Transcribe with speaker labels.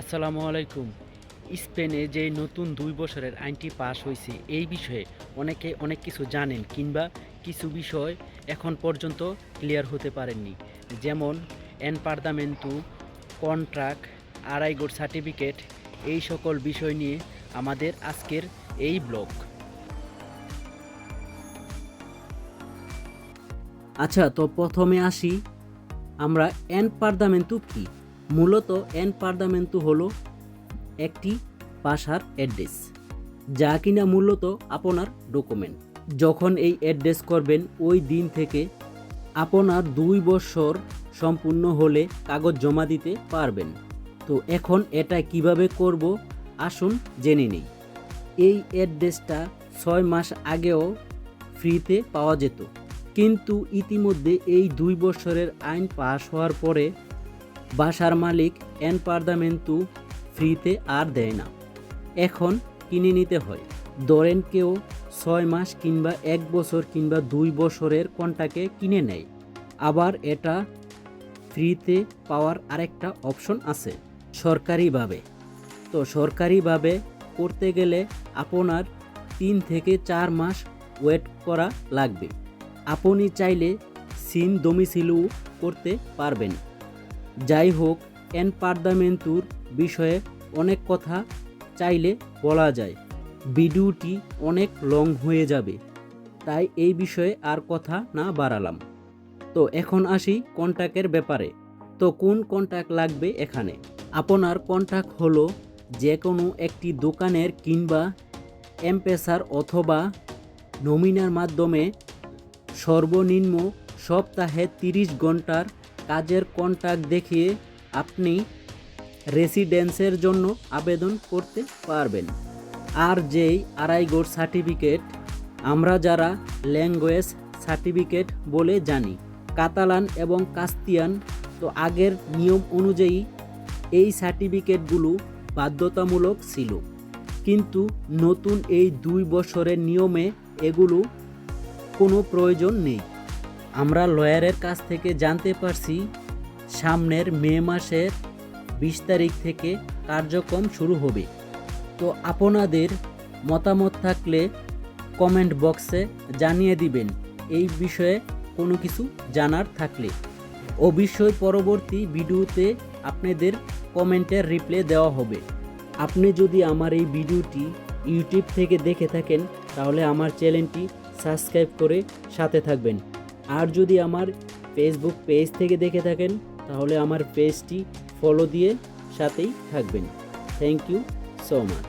Speaker 1: আসসালামু আলাইকুম। স্পেনে যে নতুন দুই বছরের আইনটি পাশ হয়েছে, এই বিষয়ে অনেকে অনেক কিছু জানেন কিংবা কিছু বিষয় এখন পর্যন্ত ক্লিয়ার হতে পারেননি। যেমন, এন পার্দামেন্টু, কন্ট্রাক্ট, আড়াইগোর সার্টিফিকেট, এই সকল বিষয় নিয়ে আমাদের আজকের এই ব্লগ। আচ্ছা তো প্রথমে আসি। আমরা এন পার্দামেন্টু কি? মূলত এন পার্দামেন্টু হলো একটি বাসার অ্যাড্রেস, যা কিনা মূলত আপনার ডকুমেন্ট। যখন এই অ্যাড্রেস করবেন, ওই দিন থেকে আপনার দুই বছর সম্পূর্ণ হলে কাগজ জমা দিতে পারবেন। তো এখন এটা কীভাবে করব, আসুন জেনে নিই। এই অ্যাড্রেসটা ছয় মাস আগেও ফ্রিতে পাওয়া যেত, কিন্তু ইতিমধ্যে এই দুই বছরের আইন পাশ হওয়ার পরে বাসার মালিক এন পার্দামেন্টু ফ্রিতে আর দেয় না। এখন কিনে নিতে হয়। ধরেন কেউ ছয় মাস কিংবা এক বছর কিংবা দুই বছরের কন্টাকে কিনে নেয়। আবার এটা ফ্রিতে পাওয়ার আরেকটা অপশন আছে, সরকারিভাবে। তো সরকারিভাবে করতে গেলে আপনার তিন থেকে চার মাস ওয়েট করা লাগবে। আপনি চাইলে সিন ডোমিসিলও করতে পারবেন। যাই হোক এন পার্দামেন্তুর বিষয়ে অনেক কথা চাইলে বলা যায়। ভিডিওটি অনেক লং হয়ে যাবে, তাই এই বিষয়ে আর কথা না বাড়ালাম। তো এখন আসি কন্ট্যাক্টের ব্যাপারে। তো কোন কন্ট্যাক্ট লাগবে এখানে? আপনার কন্ট্যাক্ট হলো যে কোনো একটি দোকানের কিংবা এমপেসার অথবা নমিনার মাধ্যমে সর্বনিম্ন সপ্তাহে তিরিশ ঘণ্টার কাজের কন্ট্রাক্ট দেখিয়ে আপনি রেসিডেন্সের জন্য আবেদন করতে পারবেন। আর যেই আড়াই গোর সার্টিফিকেট আমরা যারা ল্যাঙ্গুয়েজ সার্টিফিকেট বলে জানি, কাতালান এবং কাস্তিয়ান, তো আগের নিয়ম অনুযায়ী এই সার্টিফিকেটগুলো বাধ্যতামূলক ছিল। কিন্তু নতুন এই দুই বছরের নিয়মে এগুলো কোনো প্রয়োজন নেই। আমরা লয়ারের কাছ থেকে জানতে পারছি সামনের মে মাসের বিশ তারিখ থেকে কার্যক্রম শুরু হবে। তো আপনাদের মতামত থাকলে কমেন্ট বক্সে জানিয়ে দিবেন। এই বিষয়ে কোনো কিছু জানার থাকলে। অবশ্যই পরবর্তী ভিডিওতে আপনাদের কমেন্টের রিপ্লে দেওয়া হবে। আপনি যদি আমার এই ভিডিওটি ইউটিউব থেকে দেখে থাকেন, তাহলে আমার চ্যানেলটি সাবস্ক্রাইব করে সাথে থাকবেন। আর যদি আমার ফেসবুক পেজ থেকে দেখে থাকেন, তাহলে আমার পেজটি ফলো দিয়ে সাথেই থাকবেন। Thank you so much